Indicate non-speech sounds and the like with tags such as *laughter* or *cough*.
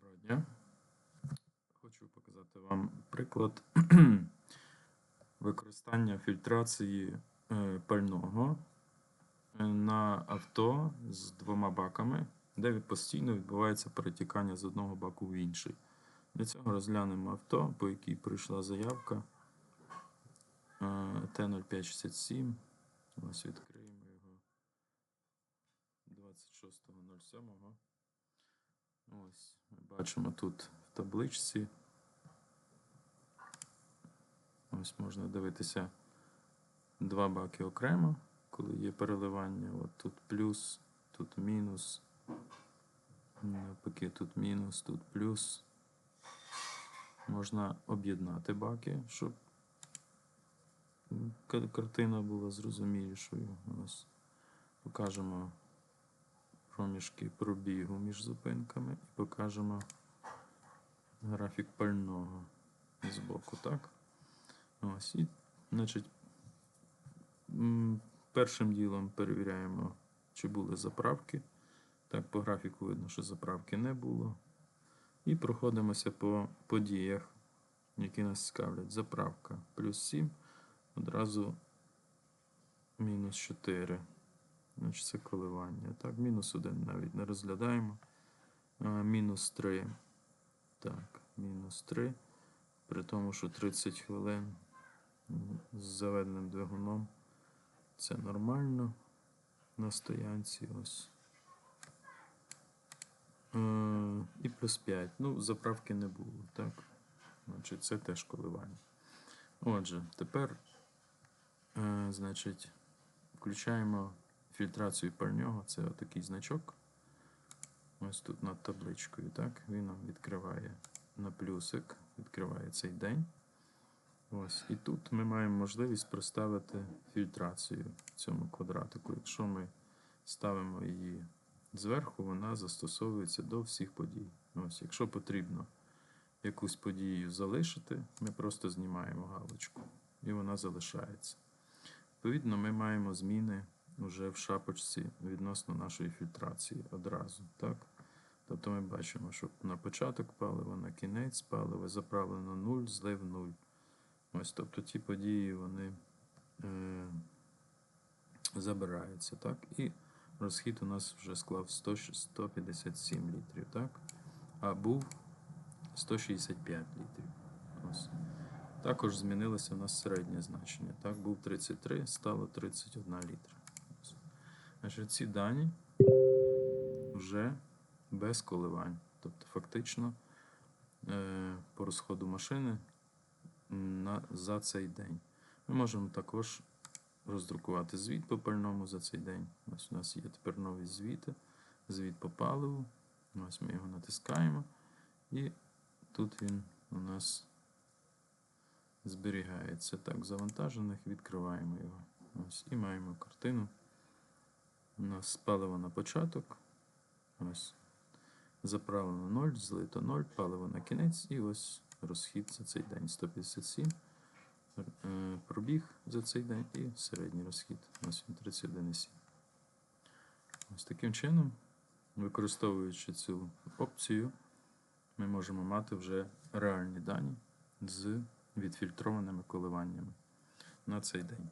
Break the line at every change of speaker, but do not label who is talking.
Доброго дня. Хочу показати вам приклад *clears throat* використання фільтрації е, пального е, на авто з двома баками, де постійно відбувається перетікання з одного баку в інший. Для цього розглянемо авто, по якій прийшла заявка е, Т0567. Ось відкриємо його 26.07. Ось, ми бачимо тут в табличці. Ось можна дивитися два баки окремо, коли є переливання. От тут плюс, тут мінус. Навпаки, тут мінус, тут плюс. Можна об'єднати баки, щоб картина була зрозумілішою. Ось покажемо проміжки пробігу між зупинками і покажемо графік пального з боку, так? Ось, і, значить, першим ділом перевіряємо, чи були заправки. Так, по графіку видно, що заправки не було. І проходимося по подіях, які нас цікавлять. Заправка плюс 7, одразу мінус 4. Значить, це коливання. Так, мінус 1 навіть не розглядаємо. А, мінус 3. Так, мінус 3. При тому, що 30 хвилин з заведеним двигуном. Це нормально на стоянці. Ось. Е, І плюс 5. Ну, заправки не було, так? Значить, це теж коливання. Отже, тепер, е, значить, включаємо фільтрацію пального. Це отакий значок. Ось тут над табличкою, так? Він нам відкриває на плюсик, відкриває цей день. Ось. І тут ми маємо можливість проставити фільтрацію цьому квадратику. Якщо ми ставимо її зверху, вона застосовується до всіх подій. Ось, якщо потрібно якусь подію залишити, ми просто знімаємо галочку і вона залишається. Відповідно, ми маємо зміни вже в шапочці відносно нашої фільтрації одразу. Так? Тобто ми бачимо, що на початок палива, на кінець палива заправлено 0, злив 0. Ось, тобто ті події вони е, забираються. Так? І розхід у нас вже склав 100, 157 літрів. Так? А був 165 літрів. Ось. Також змінилося у нас середнє значення. Так, був 33, стало 31 літра. Значить, ці дані вже без коливань. Тобто, фактично, е, по розходу машини за цей день. Ми можемо також роздрукувати звіт по пальному за цей день. Ось у нас є тепер нові звіти. Звіт по паливу. Ось ми його натискаємо. І тут він у нас зберігається. Так, завантажених, відкриваємо його. Ось, і маємо картину. У нас паливо на початок. Ось. Заправлено 0, злито 0, паливо на кінець, і ось розхід за цей день 157. Е, Пробіг за цей день і середній розхід. Ось він 31,7. Ось таким чином, використовуючи цю опцію, ми можемо мати вже реальні дані з відфільтрованими коливаннями на цей день.